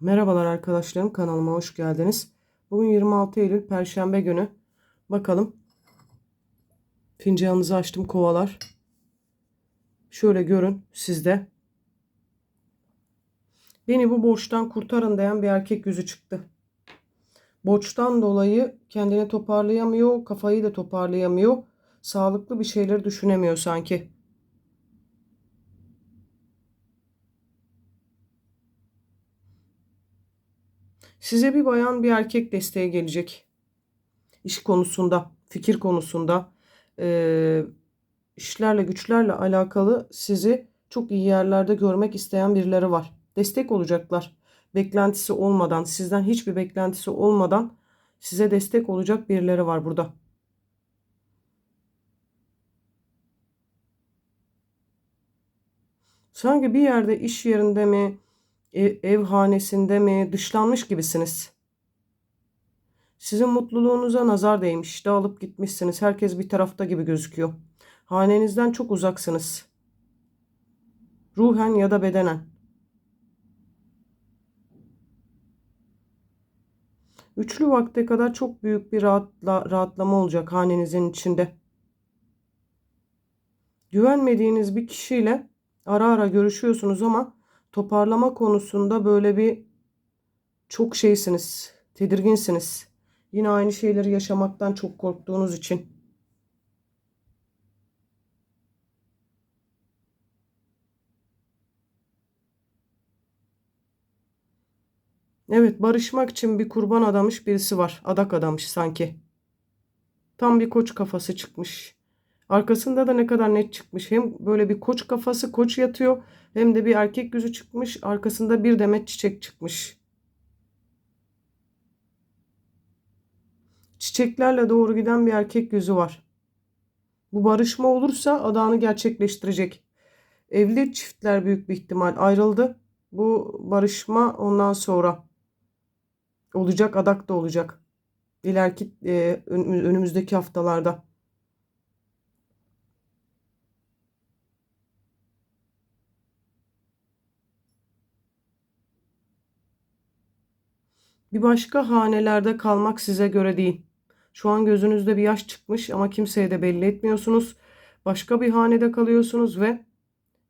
Merhabalar arkadaşlarım kanalıma hoş geldiniz. Bugün 26 Eylül Perşembe günü. Bakalım. Fincanınızı açtım kovalar. Şöyle görün sizde. Beni bu borçtan kurtarın diyen bir erkek yüzü çıktı. Borçtan dolayı kendini toparlayamıyor, kafayı da toparlayamıyor. Sağlıklı bir şeyleri düşünemiyor sanki. Size bir bayan bir erkek desteğe gelecek. İş konusunda, fikir konusunda, e, işlerle güçlerle alakalı sizi çok iyi yerlerde görmek isteyen birileri var. Destek olacaklar. Beklentisi olmadan, sizden hiçbir beklentisi olmadan size destek olacak birileri var burada. Sanki bir yerde iş yerinde mi, ev, ev hanesinde mi dışlanmış gibisiniz. Sizin mutluluğunuza nazar değmiş, dağılıp gitmişsiniz. Herkes bir tarafta gibi gözüküyor. Hanenizden çok uzaksınız. Ruhen ya da bedenen. Üçlü vakte kadar çok büyük bir rahatla, rahatlama olacak hanenizin içinde. Güvenmediğiniz bir kişiyle ara ara görüşüyorsunuz ama toparlama konusunda böyle bir çok şeysiniz, tedirginsiniz. Yine aynı şeyleri yaşamaktan çok korktuğunuz için. Evet, barışmak için bir kurban adamış birisi var. Adak adamış sanki. Tam bir koç kafası çıkmış. Arkasında da ne kadar net çıkmış. Hem böyle bir koç kafası koç yatıyor hem de bir erkek yüzü çıkmış. Arkasında bir demet çiçek çıkmış. Çiçeklerle doğru giden bir erkek yüzü var. Bu barışma olursa adağını gerçekleştirecek. Evli çiftler büyük bir ihtimal ayrıldı. Bu barışma ondan sonra olacak adak da olacak. İleriki e, önümüzdeki haftalarda. Bir başka hanelerde kalmak size göre değil. Şu an gözünüzde bir yaş çıkmış ama kimseye de belli etmiyorsunuz. Başka bir hanede kalıyorsunuz ve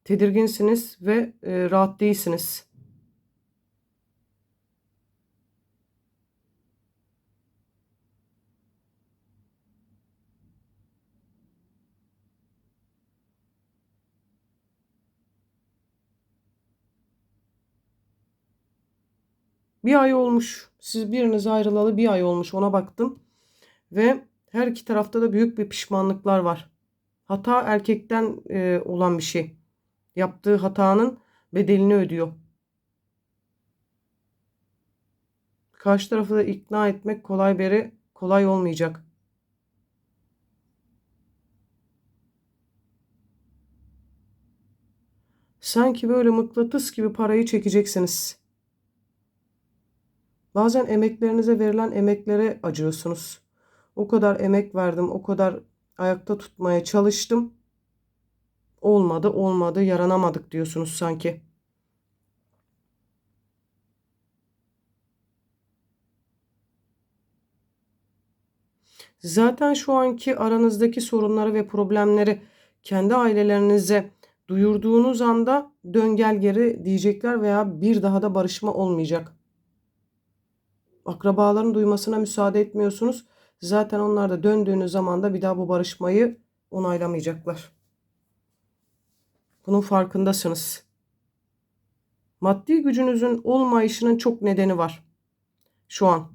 tedirginsiniz ve e, rahat değilsiniz. Bir ay olmuş. Siz biriniz ayrılalı bir ay olmuş ona baktım. Ve her iki tarafta da büyük bir pişmanlıklar var. Hata erkekten e, olan bir şey. Yaptığı hatanın bedelini ödüyor. Karşı tarafı da ikna etmek kolay beri kolay olmayacak. Sanki böyle mıknatıs gibi parayı çekeceksiniz. Bazen emeklerinize verilen emeklere acıyorsunuz. O kadar emek verdim, o kadar ayakta tutmaya çalıştım. Olmadı, olmadı, yaranamadık diyorsunuz sanki. Zaten şu anki aranızdaki sorunları ve problemleri kendi ailelerinize duyurduğunuz anda dön gel geri diyecekler veya bir daha da barışma olmayacak. Akrabaların duymasına müsaade etmiyorsunuz. Zaten onlar da döndüğünüz zaman da bir daha bu barışmayı onaylamayacaklar. Bunun farkındasınız. Maddi gücünüzün olmayışının çok nedeni var. Şu an.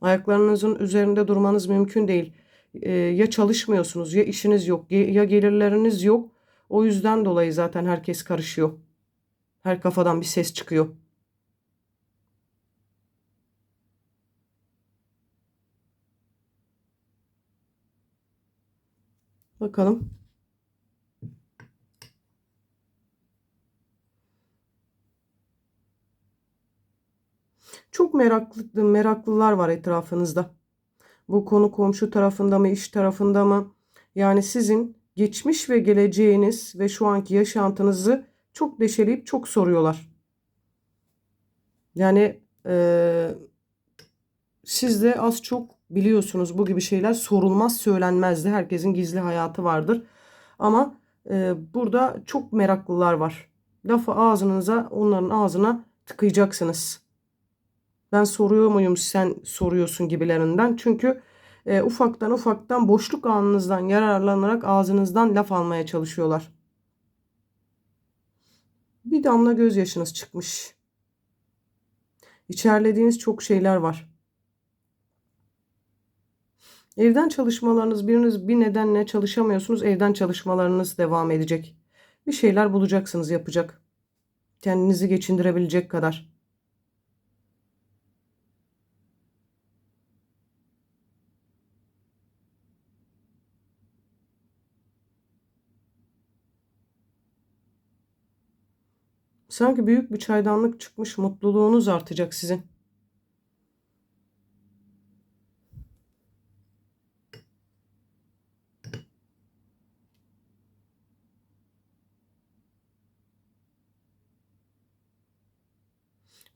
Ayaklarınızın üzerinde durmanız mümkün değil. Ee, ya çalışmıyorsunuz ya işiniz yok ya gelirleriniz yok. O yüzden dolayı zaten herkes karışıyor. Her kafadan bir ses çıkıyor. Bakalım. Çok meraklı meraklılar var etrafınızda. Bu konu komşu tarafında mı, iş tarafında mı? Yani sizin geçmiş ve geleceğiniz ve şu anki yaşantınızı çok deşeleyip çok soruyorlar. Yani eee, siz de az çok biliyorsunuz bu gibi şeyler sorulmaz söylenmezdi. Herkesin gizli hayatı vardır. Ama eee, burada çok meraklılar var. Lafı ağzınıza onların ağzına tıkayacaksınız. Ben soruyor muyum sen soruyorsun gibilerinden. Çünkü e, ufaktan ufaktan boşluk anınızdan yararlanarak ağzınızdan laf almaya çalışıyorlar. Bir damla gözyaşınız çıkmış. İçerlediğiniz çok şeyler var. Evden çalışmalarınız biriniz bir nedenle çalışamıyorsunuz. Evden çalışmalarınız devam edecek. Bir şeyler bulacaksınız yapacak. Kendinizi geçindirebilecek kadar. Sanki büyük bir çaydanlık çıkmış. Mutluluğunuz artacak sizin.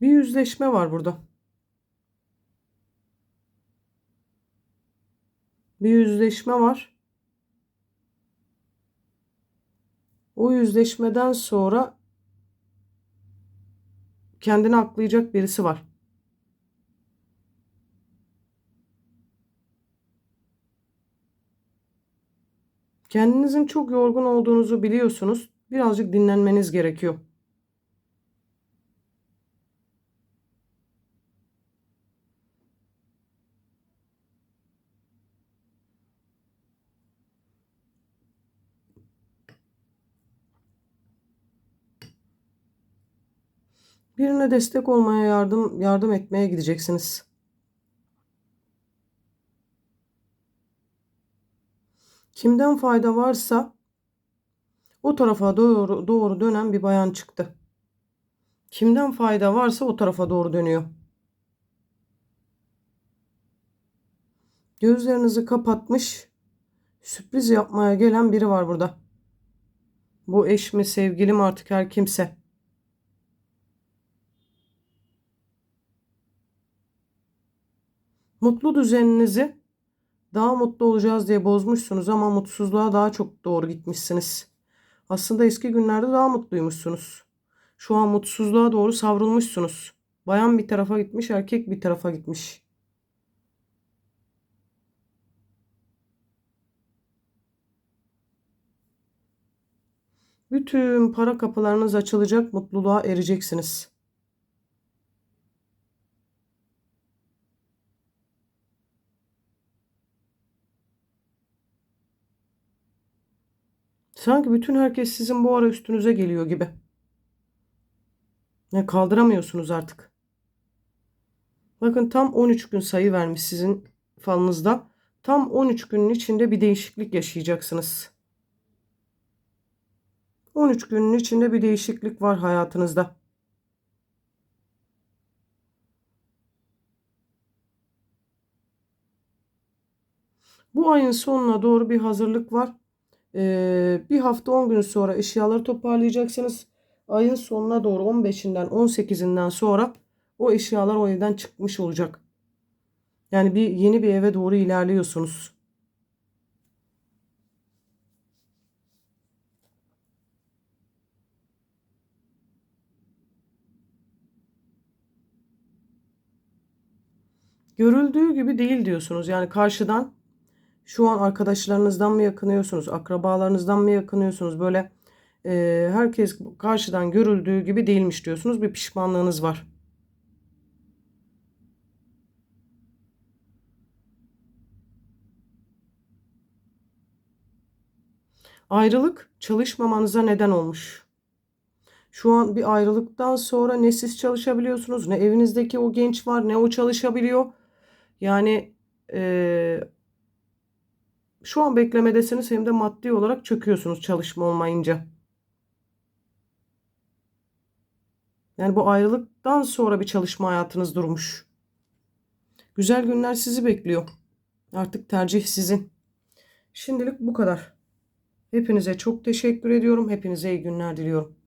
Bir yüzleşme var burada. Bir yüzleşme var. O yüzleşmeden sonra kendini aklayacak birisi var. Kendinizin çok yorgun olduğunuzu biliyorsunuz. Birazcık dinlenmeniz gerekiyor. Birine destek olmaya yardım yardım etmeye gideceksiniz. Kimden fayda varsa o tarafa doğru doğru dönen bir bayan çıktı. Kimden fayda varsa o tarafa doğru dönüyor. Gözlerinizi kapatmış, sürpriz yapmaya gelen biri var burada. Bu eş mi, sevgili mi artık her kimse. Mutlu düzeninizi daha mutlu olacağız diye bozmuşsunuz ama mutsuzluğa daha çok doğru gitmişsiniz. Aslında eski günlerde daha mutluymuşsunuz. Şu an mutsuzluğa doğru savrulmuşsunuz. Bayan bir tarafa gitmiş, erkek bir tarafa gitmiş. Bütün para kapılarınız açılacak, mutluluğa ereceksiniz. Sanki bütün herkes sizin bu ara üstünüze geliyor gibi. Ne kaldıramıyorsunuz artık. Bakın tam 13 gün sayı vermiş sizin falınızda. Tam 13 günün içinde bir değişiklik yaşayacaksınız. 13 günün içinde bir değişiklik var hayatınızda. Bu ayın sonuna doğru bir hazırlık var. Ee, bir hafta 10 gün sonra eşyaları toparlayacaksınız. Ayın sonuna doğru 15'inden 18'inden sonra o eşyalar o evden çıkmış olacak. Yani bir yeni bir eve doğru ilerliyorsunuz. Görüldüğü gibi değil diyorsunuz. Yani karşıdan şu an arkadaşlarınızdan mı yakınıyorsunuz? Akrabalarınızdan mı yakınıyorsunuz? Böyle e, herkes karşıdan görüldüğü gibi değilmiş diyorsunuz. Bir pişmanlığınız var. Ayrılık çalışmamanıza neden olmuş. Şu an bir ayrılıktan sonra ne siz çalışabiliyorsunuz ne evinizdeki o genç var ne o çalışabiliyor. Yani e, şu an beklemedesiniz hem de maddi olarak çöküyorsunuz çalışma olmayınca. Yani bu ayrılıktan sonra bir çalışma hayatınız durmuş. Güzel günler sizi bekliyor. Artık tercih sizin. Şimdilik bu kadar. Hepinize çok teşekkür ediyorum. Hepinize iyi günler diliyorum.